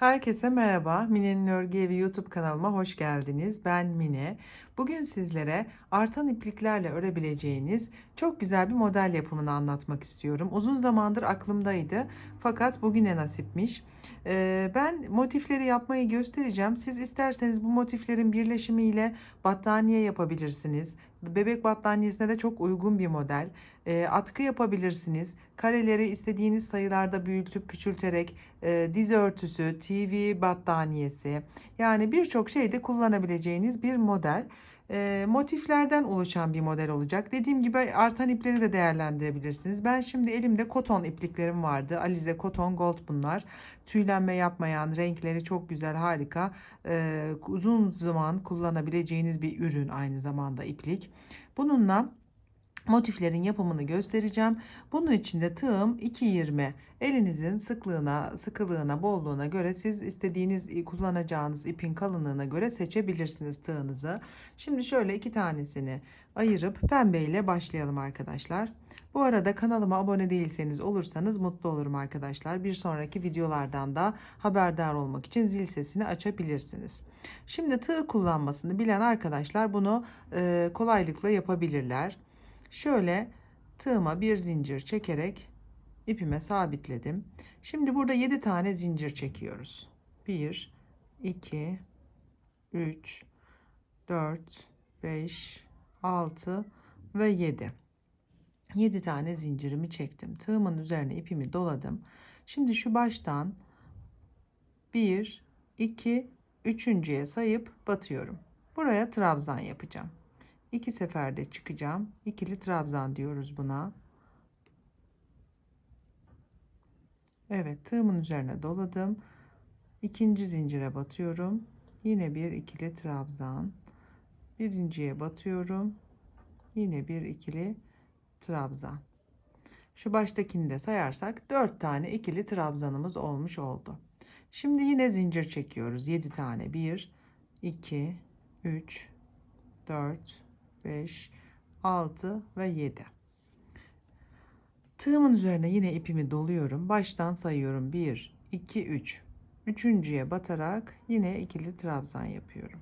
Herkese merhaba. Mine'nin Örgü Evi YouTube kanalıma hoş geldiniz. Ben Mine. Bugün sizlere artan ipliklerle örebileceğiniz çok güzel bir model yapımını anlatmak istiyorum. Uzun zamandır aklımdaydı fakat bugüne nasipmiş. Ee, ben motifleri yapmayı göstereceğim. Siz isterseniz bu motiflerin birleşimiyle battaniye yapabilirsiniz. Bebek battaniyesine de çok uygun bir model. Ee, atkı yapabilirsiniz. Kareleri istediğiniz sayılarda büyütüp küçülterek e, diz örtüsü, TV battaniyesi yani birçok şeyde kullanabileceğiniz bir model. E, motiflerden oluşan bir model olacak. Dediğim gibi artan ipleri de değerlendirebilirsiniz. Ben şimdi elimde koton ipliklerim vardı. Alize Koton Gold bunlar. Tüylenme yapmayan, renkleri çok güzel, harika. E, uzun zaman kullanabileceğiniz bir ürün aynı zamanda iplik. Bununla motiflerin yapımını göstereceğim. Bunun için de tığım 2.20. Elinizin sıklığına, sıkılığına, bolluğuna göre siz istediğiniz kullanacağınız ipin kalınlığına göre seçebilirsiniz tığınızı. Şimdi şöyle iki tanesini ayırıp pembe ile başlayalım arkadaşlar. Bu arada kanalıma abone değilseniz olursanız mutlu olurum arkadaşlar. Bir sonraki videolardan da haberdar olmak için zil sesini açabilirsiniz. Şimdi tığ kullanmasını bilen arkadaşlar bunu e, kolaylıkla yapabilirler. Şöyle tığıma bir zincir çekerek ipime sabitledim. Şimdi burada 7 tane zincir çekiyoruz. 1 2 3 4 5 6 ve 7. 7 tane zincirimi çektim. Tığımın üzerine ipimi doladım. Şimdi şu baştan 1 2 üçüncüye sayıp batıyorum. Buraya trabzan yapacağım. İki seferde çıkacağım. İkili trabzan diyoruz buna. Evet tığımın üzerine doladım. İkinci zincire batıyorum. Yine bir ikili trabzan. Birinciye batıyorum. Yine bir ikili trabzan. Şu baştakini de sayarsak 4 tane ikili trabzanımız olmuş oldu. Şimdi yine zincir çekiyoruz. 7 tane. 1 2 3 4 5, 6 ve 7. Tığımın üzerine yine ipimi doluyorum. Baştan sayıyorum. 1, 2, 3. Üçüncüye batarak yine ikili trabzan yapıyorum.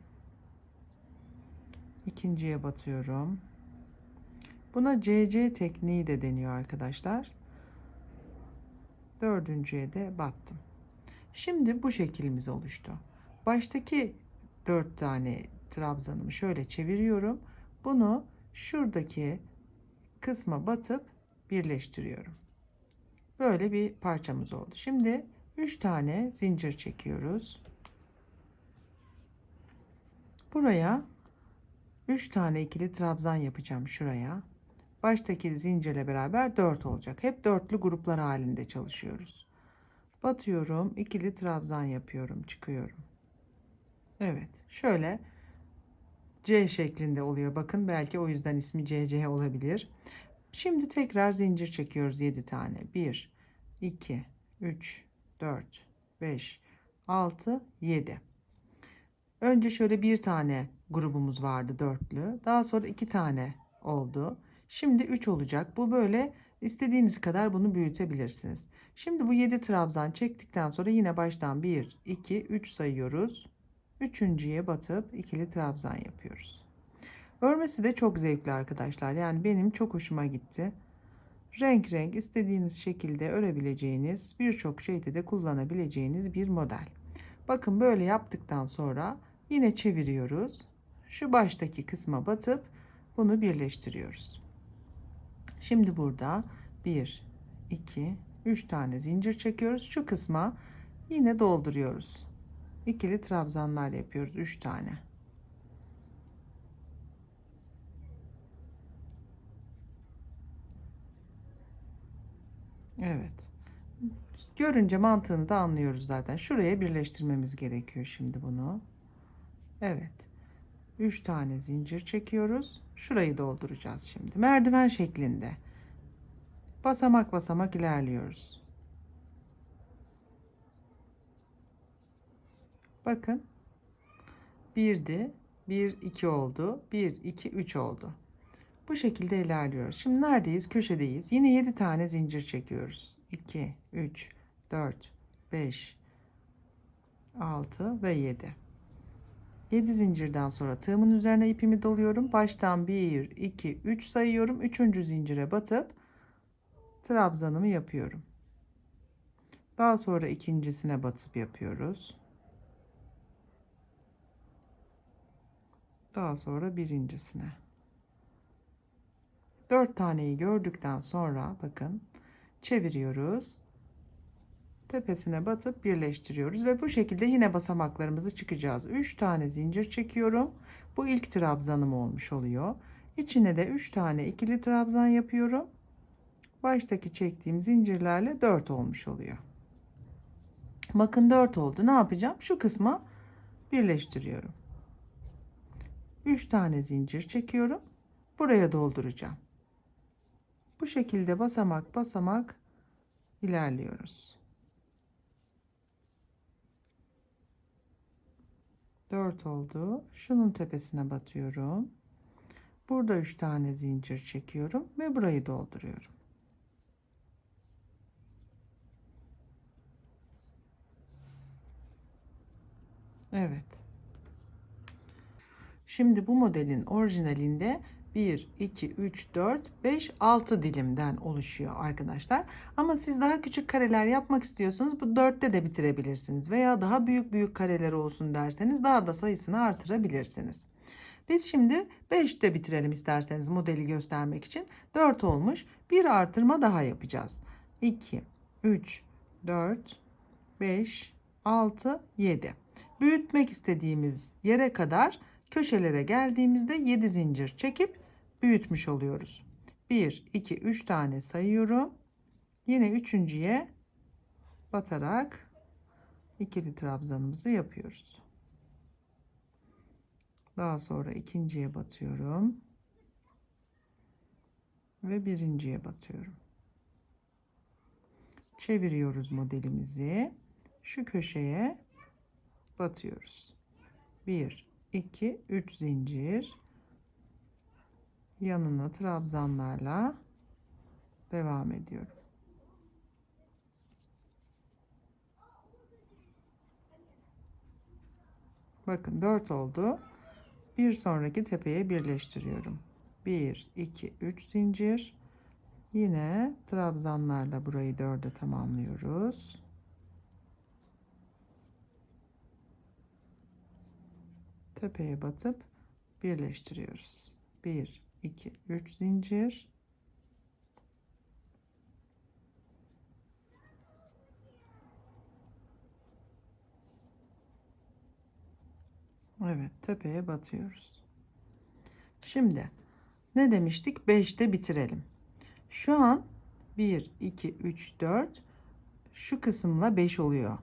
İkinciye batıyorum. Buna CC tekniği de deniyor arkadaşlar. Dördüncüye de battım. Şimdi bu şeklimiz oluştu. Baştaki dört tane trabzanımı şöyle çeviriyorum. Bunu şuradaki kısma batıp birleştiriyorum. Böyle bir parçamız oldu. Şimdi 3 tane zincir çekiyoruz. Buraya 3 tane ikili trabzan yapacağım şuraya. Baştaki zincirle beraber 4 olacak. Hep dörtlü gruplar halinde çalışıyoruz. Batıyorum, ikili trabzan yapıyorum, çıkıyorum. Evet, şöyle C şeklinde oluyor. Bakın belki o yüzden ismi CC olabilir. Şimdi tekrar zincir çekiyoruz 7 tane. 1, 2, 3, 4, 5, 6, 7. Önce şöyle bir tane grubumuz vardı dörtlü. Daha sonra iki tane oldu. Şimdi 3 olacak. Bu böyle istediğiniz kadar bunu büyütebilirsiniz. Şimdi bu 7 trabzan çektikten sonra yine baştan 1, 2, 3 sayıyoruz. Üçüncüye batıp ikili trabzan yapıyoruz. Örmesi de çok zevkli arkadaşlar. Yani benim çok hoşuma gitti. Renk renk istediğiniz şekilde örebileceğiniz birçok şeyde de kullanabileceğiniz bir model. Bakın böyle yaptıktan sonra yine çeviriyoruz. Şu baştaki kısma batıp bunu birleştiriyoruz. Şimdi burada 1, 2, 3 tane zincir çekiyoruz. Şu kısma yine dolduruyoruz ikili trabzanlar yapıyoruz 3 tane. Evet. Görünce mantığını da anlıyoruz zaten. Şuraya birleştirmemiz gerekiyor şimdi bunu. Evet. 3 tane zincir çekiyoruz. Şurayı dolduracağız şimdi. Merdiven şeklinde. Basamak basamak ilerliyoruz. Bakın. 1'di. 1, 2 oldu. 1, 2, 3 oldu. Bu şekilde ilerliyoruz. Şimdi neredeyiz? Köşedeyiz. Yine 7 tane zincir çekiyoruz. 2, 3, 4, 5, 6 ve 7. 7 zincirden sonra tığımın üzerine ipimi doluyorum. Baştan 1, 2, 3 sayıyorum. 3. zincire batıp trabzanımı yapıyorum. Daha sonra ikincisine batıp yapıyoruz. Daha sonra birincisine. 4 taneyi gördükten sonra bakın çeviriyoruz. Tepesine batıp birleştiriyoruz ve bu şekilde yine basamaklarımızı çıkacağız. 3 tane zincir çekiyorum. Bu ilk trabzanım olmuş oluyor. İçine de 3 tane ikili trabzan yapıyorum. Baştaki çektiğim zincirlerle 4 olmuş oluyor. Bakın 4 oldu. Ne yapacağım? Şu kısma birleştiriyorum. 3 tane zincir çekiyorum. Buraya dolduracağım. Bu şekilde basamak basamak ilerliyoruz. 4 oldu. Şunun tepesine batıyorum. Burada 3 tane zincir çekiyorum ve burayı dolduruyorum. Evet. Şimdi bu modelin orijinalinde 1, 2, 3, 4, 5, 6 dilimden oluşuyor arkadaşlar. Ama siz daha küçük kareler yapmak istiyorsanız bu 4'te de bitirebilirsiniz. Veya daha büyük büyük kareler olsun derseniz daha da sayısını artırabilirsiniz. Biz şimdi 5'te bitirelim isterseniz modeli göstermek için. 4 olmuş. Bir artırma daha yapacağız. 2, 3, 4, 5, 6, 7. Büyütmek istediğimiz yere kadar köşelere geldiğimizde 7 zincir çekip büyütmüş oluyoruz. 1, 2, 3 tane sayıyorum. Yine üçüncüye batarak ikili trabzanımızı yapıyoruz. Daha sonra ikinciye batıyorum. Ve birinciye batıyorum. Çeviriyoruz modelimizi. Şu köşeye batıyoruz. 1 2 3 zincir yanına trabzanlarla devam ediyorum. Bakın 4 oldu. Bir sonraki tepeye birleştiriyorum. 1 2 3 zincir. Yine trabzanlarla burayı 4'e tamamlıyoruz. Tepeye batıp birleştiriyoruz. 1 2 3 zincir Evet tepeye batıyoruz. Şimdi ne demiştik? 5'te bitirelim. Şu an 1 2 3 4 şu kısımla 5 oluyor.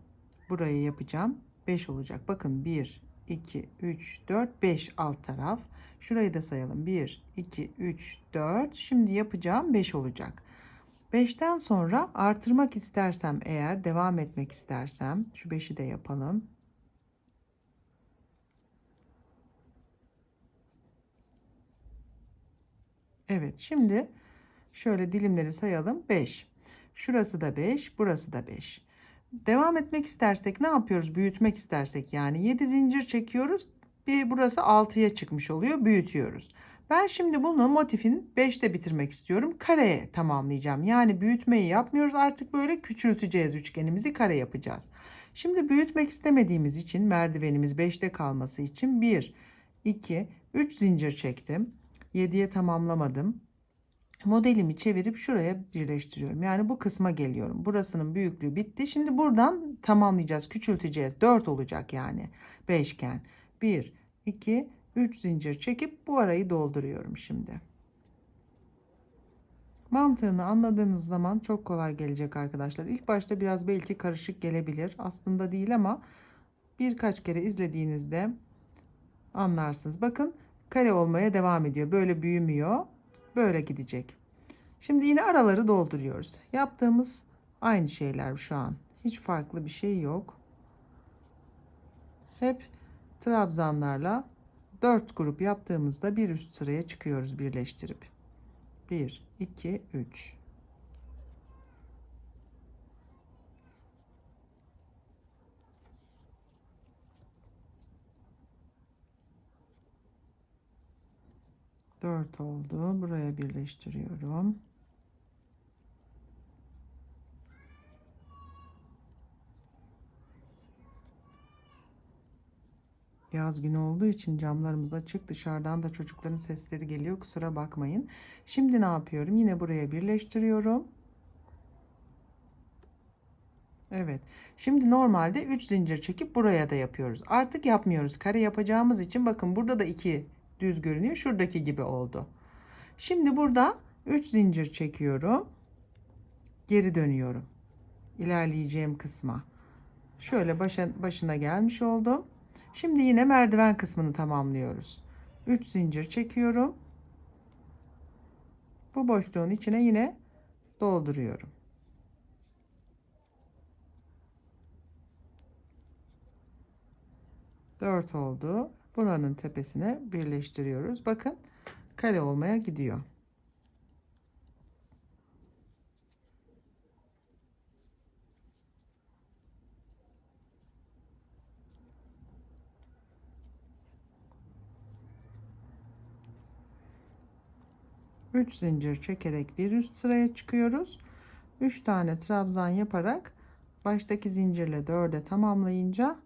Burayı yapacağım. 5 olacak. Bakın 1 2, 3, 4, 5 alt taraf. Şurayı da sayalım. 1, 2, 3, 4. Şimdi yapacağım 5 olacak. 5'ten sonra artırmak istersem eğer devam etmek istersem şu 5'i de yapalım. Evet şimdi şöyle dilimleri sayalım 5. Şurası da 5 burası da 5. Devam etmek istersek ne yapıyoruz? Büyütmek istersek yani 7 zincir çekiyoruz. Bir burası 6'ya çıkmış oluyor. Büyütüyoruz. Ben şimdi bunu motifin 5'te bitirmek istiyorum. Kareye tamamlayacağım. Yani büyütmeyi yapmıyoruz. Artık böyle küçülteceğiz üçgenimizi kare yapacağız. Şimdi büyütmek istemediğimiz için merdivenimiz 5'te kalması için 1, 2, 3 zincir çektim. 7'ye tamamlamadım modelimi çevirip şuraya birleştiriyorum. Yani bu kısma geliyorum. Burasının büyüklüğü bitti. Şimdi buradan tamamlayacağız. Küçülteceğiz. 4 olacak yani. Beşgen. 1, 2, 3 zincir çekip bu arayı dolduruyorum şimdi. Mantığını anladığınız zaman çok kolay gelecek arkadaşlar. İlk başta biraz belki karışık gelebilir. Aslında değil ama birkaç kere izlediğinizde anlarsınız. Bakın kare olmaya devam ediyor. Böyle büyümüyor böyle gidecek. Şimdi yine araları dolduruyoruz. Yaptığımız aynı şeyler şu an. Hiç farklı bir şey yok. Hep trabzanlarla 4 grup yaptığımızda bir üst sıraya çıkıyoruz birleştirip. 1 2 3 4 oldu. Buraya birleştiriyorum. Yaz günü olduğu için camlarımız açık. Dışarıdan da çocukların sesleri geliyor. Kusura bakmayın. Şimdi ne yapıyorum? Yine buraya birleştiriyorum. Evet. Şimdi normalde 3 zincir çekip buraya da yapıyoruz. Artık yapmıyoruz. Kare yapacağımız için bakın burada da 2 düz görünüyor. Şuradaki gibi oldu. Şimdi burada 3 zincir çekiyorum. Geri dönüyorum. İlerleyeceğim kısma. Şöyle başa, başına gelmiş oldum. Şimdi yine merdiven kısmını tamamlıyoruz. 3 zincir çekiyorum. Bu boşluğun içine yine dolduruyorum. Dört oldu. Buranın tepesine birleştiriyoruz. Bakın kare olmaya gidiyor. Üç zincir çekerek bir üst sıraya çıkıyoruz. Üç tane trabzan yaparak baştaki zincirle dörde tamamlayınca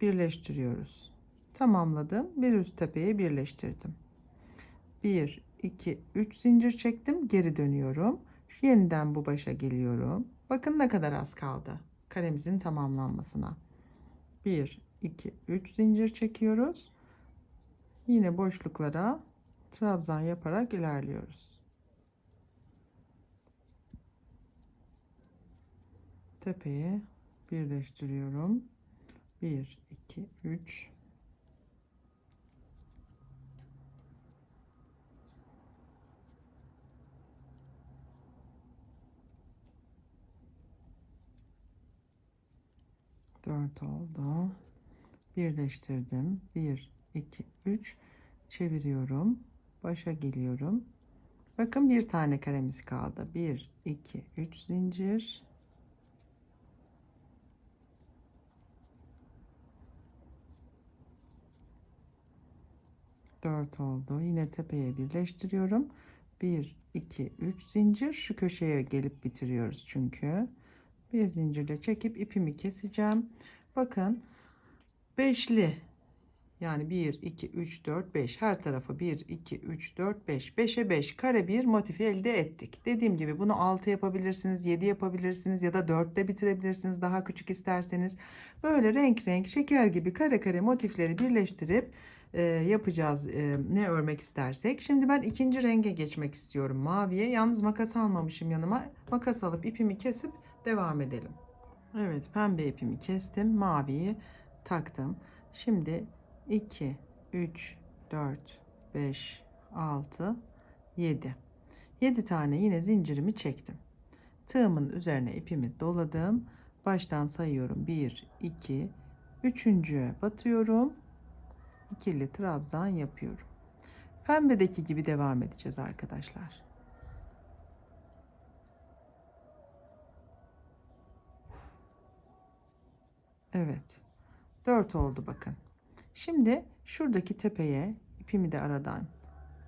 birleştiriyoruz. Tamamladım. Bir üst tepeye birleştirdim. 1 2 3 zincir çektim. Geri dönüyorum. Yeniden bu başa geliyorum. Bakın ne kadar az kaldı karemizin tamamlanmasına. 1 2 3 zincir çekiyoruz. Yine boşluklara trabzan yaparak ilerliyoruz. Tepeye birleştiriyorum. 1 2 3 4 oldu. Birleştirdim. 1 2 3 çeviriyorum. Başa geliyorum. Bakın bir tane karemiz kaldı. 1 2 3 zincir 4 oldu. Yine tepeye birleştiriyorum. 1 2 3 zincir şu köşeye gelip bitiriyoruz çünkü. Bir zincirle çekip ipimi keseceğim. Bakın beşli yani 1 2 3 4 5 her tarafı 1 2 3 4 5 5'e 5 kare bir motifi elde ettik. Dediğim gibi bunu 6 yapabilirsiniz, 7 yapabilirsiniz ya da 4'te bitirebilirsiniz daha küçük isterseniz. Böyle renk renk şeker gibi kare kare motifleri birleştirip e, yapacağız e, ne örmek istersek. Şimdi ben ikinci renge geçmek istiyorum maviye. Yalnız makas almamışım yanıma. Makas alıp ipimi kesip devam edelim. Evet pembe ipimi kestim. Maviyi taktım. Şimdi 2, 3, 4, 5, 6, 7. 7 tane yine zincirimi çektim. Tığımın üzerine ipimi doladım. Baştan sayıyorum. 1, 2, üçüncüye batıyorum ikili trabzan yapıyorum. Pembedeki gibi devam edeceğiz arkadaşlar. Evet. 4 oldu bakın. Şimdi şuradaki tepeye ipimi de aradan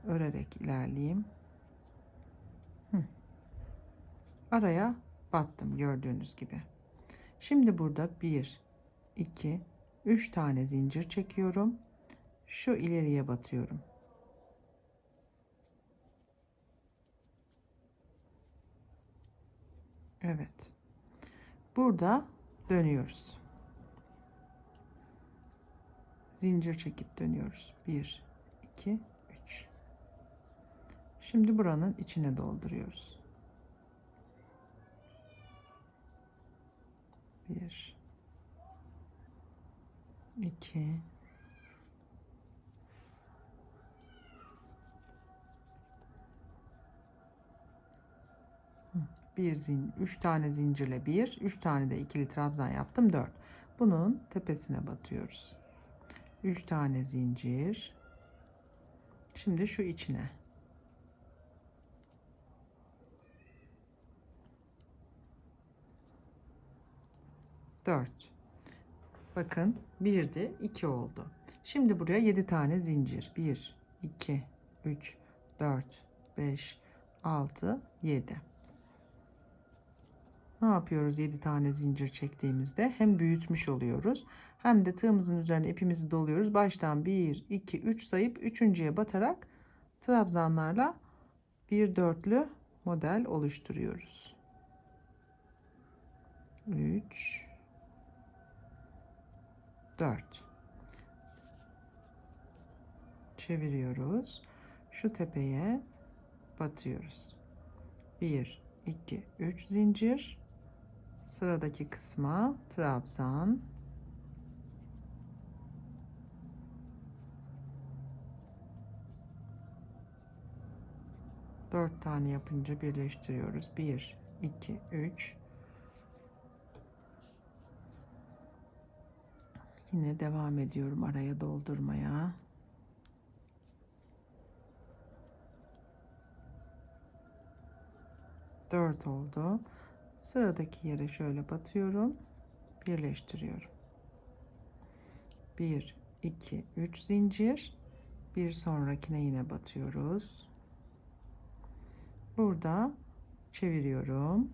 örerek ilerleyeyim. Hı. Araya battım gördüğünüz gibi. Şimdi burada 1 2 3 tane zincir çekiyorum şu ileriye batıyorum. Evet. Burada dönüyoruz. Zincir çekip dönüyoruz. 1 2 3 Şimdi buranın içine dolduruyoruz. 1 2 bir zin 3 tane zincirle bir 3 tane de ikili trabzan yaptım 4 bunun tepesine batıyoruz 3 tane zincir şimdi şu içine Dört. Bakın birdi iki oldu. Şimdi buraya yedi tane zincir. Bir, iki, 3, 4, 5, 6, 7. Ne yapıyoruz 7 tane zincir çektiğimizde? Hem büyütmüş oluyoruz hem de tığımızın üzerine ipimizi doluyoruz. Baştan 1, 2, 3 sayıp üçüncüye batarak trabzanlarla bir dörtlü model oluşturuyoruz. 3 4 çeviriyoruz. Şu tepeye batıyoruz. 1 2 3 zincir sıradaki kısma trabzan dört tane yapınca birleştiriyoruz. 1 2 3 Yine devam ediyorum araya doldurmaya. Dört oldu. Sıradaki yere şöyle batıyorum. Birleştiriyorum. Bir, iki, üç zincir. Bir sonrakine yine batıyoruz. Burada çeviriyorum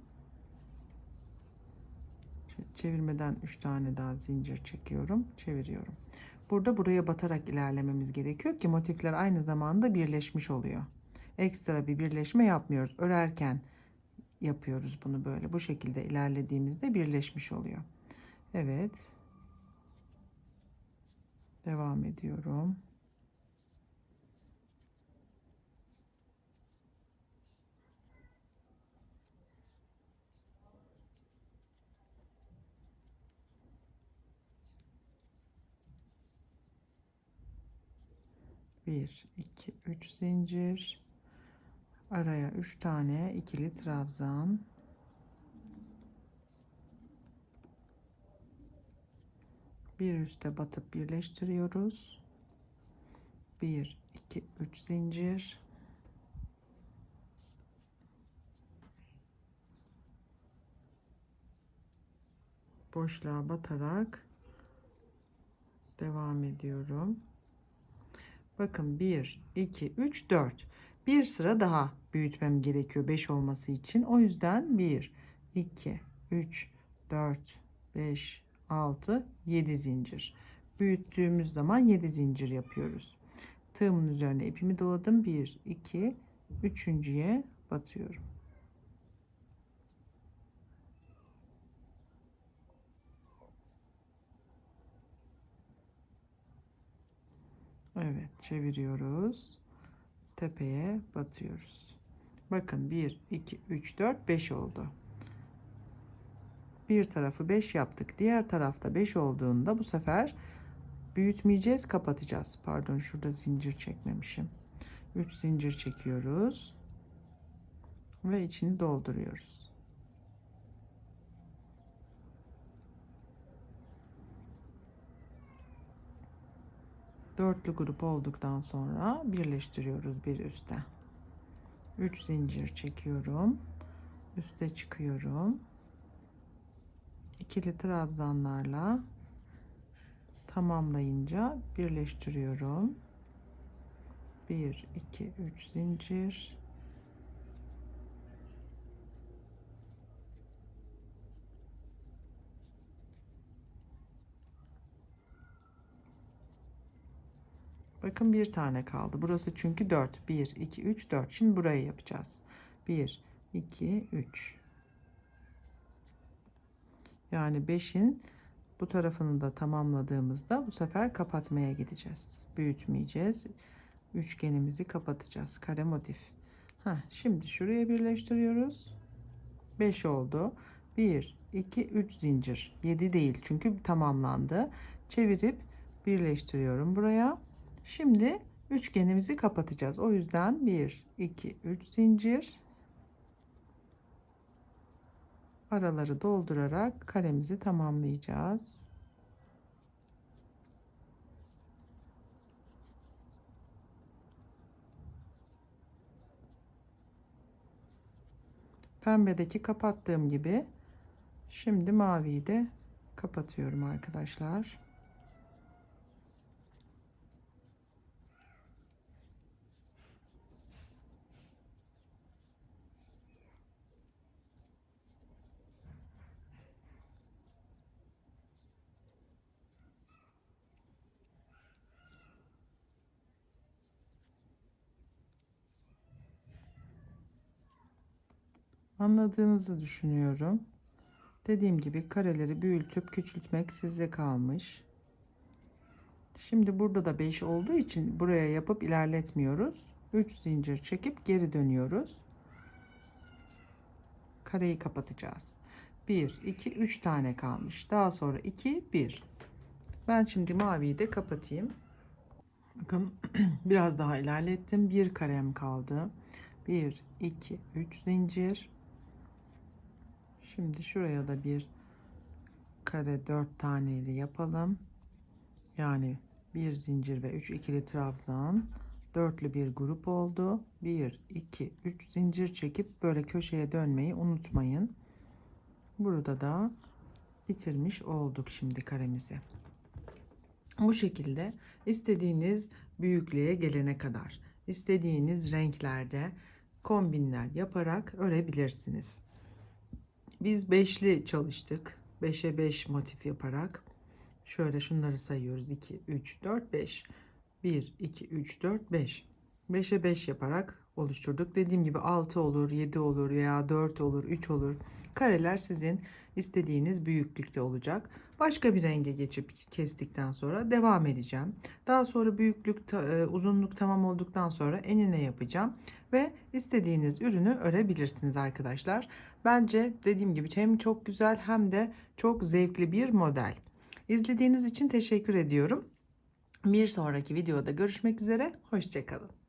çevirmeden 3 tane daha zincir çekiyorum çeviriyorum burada buraya batarak ilerlememiz gerekiyor ki motifler aynı zamanda birleşmiş oluyor ekstra bir birleşme yapmıyoruz örerken yapıyoruz bunu böyle. Bu şekilde ilerlediğimizde birleşmiş oluyor. Evet. Devam ediyorum. Bir, iki, üç zincir. Araya üç tane ikili trabzan. Bir üste batıp birleştiriyoruz. Bir, iki, üç zincir. Boşluğa batarak devam ediyorum. Bakın 1, 2, 3, 4. Bir sıra daha büyütmem gerekiyor 5 olması için. O yüzden 1, 2, 3, 4, 5, 6, 7 zincir. Büyüttüğümüz zaman 7 zincir yapıyoruz. Tığımın üzerine ipimi doladım. 1, 2, üçüncüye batıyorum. Evet çeviriyoruz. Tepeye batıyoruz. Bakın 1, 2, 3, 4, 5 oldu. Bir tarafı 5 yaptık. Diğer tarafta 5 olduğunda bu sefer büyütmeyeceğiz kapatacağız. Pardon şurada zincir çekmemişim. 3 zincir çekiyoruz. Ve içini dolduruyoruz. Dörtlü grup olduktan sonra birleştiriyoruz bir üste. 3 zincir çekiyorum. Üste çıkıyorum. İkili trabzanlarla tamamlayınca birleştiriyorum. 1 2 3 zincir Bakın bir tane kaldı. Burası çünkü 4. 1, 2, 3, 4. Şimdi burayı yapacağız. 1, 2, 3. Yani 5'in bu tarafını da tamamladığımızda bu sefer kapatmaya gideceğiz. Büyütmeyeceğiz. Üçgenimizi kapatacağız. Kare motif. Heh, şimdi şuraya birleştiriyoruz. 5 oldu. 1, 2, 3 zincir. 7 değil çünkü tamamlandı. Çevirip birleştiriyorum buraya. Şimdi üçgenimizi kapatacağız. O yüzden 1, 2, 3 zincir araları doldurarak karemizi tamamlayacağız. Pembedeki kapattığım gibi şimdi maviyi de kapatıyorum arkadaşlar. Anladığınızı düşünüyorum. Dediğim gibi kareleri büyütüp küçültmek size kalmış. Şimdi burada da 5 olduğu için buraya yapıp ilerletmiyoruz. 3 zincir çekip geri dönüyoruz. Kareyi kapatacağız. 1, 2, 3 tane kalmış. Daha sonra 2, 1. Ben şimdi maviyi de kapatayım. Bakın biraz daha ilerlettim. Bir karem kaldı. 1, 2, 3 zincir. Şimdi şuraya da bir kare 4 taneli yapalım. Yani bir zincir ve 3 ikili trabzan. Dörtlü bir grup oldu. 1, 2, 3 zincir çekip böyle köşeye dönmeyi unutmayın. Burada da bitirmiş olduk şimdi karemizi. Bu şekilde istediğiniz büyüklüğe gelene kadar istediğiniz renklerde kombinler yaparak örebilirsiniz. Biz beşli çalıştık. 5'e 5 motif yaparak şöyle şunları sayıyoruz. 2, 3, 4, 5. 1, 2, 3, 4, 5. 5'e 5 yaparak oluşturduk. Dediğim gibi 6 olur, 7 olur veya 4 olur, 3 olur. Kareler sizin istediğiniz büyüklükte olacak. Başka bir renge geçip kestikten sonra devam edeceğim. Daha sonra büyüklük, e, uzunluk tamam olduktan sonra enine yapacağım ve istediğiniz ürünü örebilirsiniz arkadaşlar. Bence dediğim gibi hem çok güzel hem de çok zevkli bir model. İzlediğiniz için teşekkür ediyorum. Bir sonraki videoda görüşmek üzere. Hoşçakalın.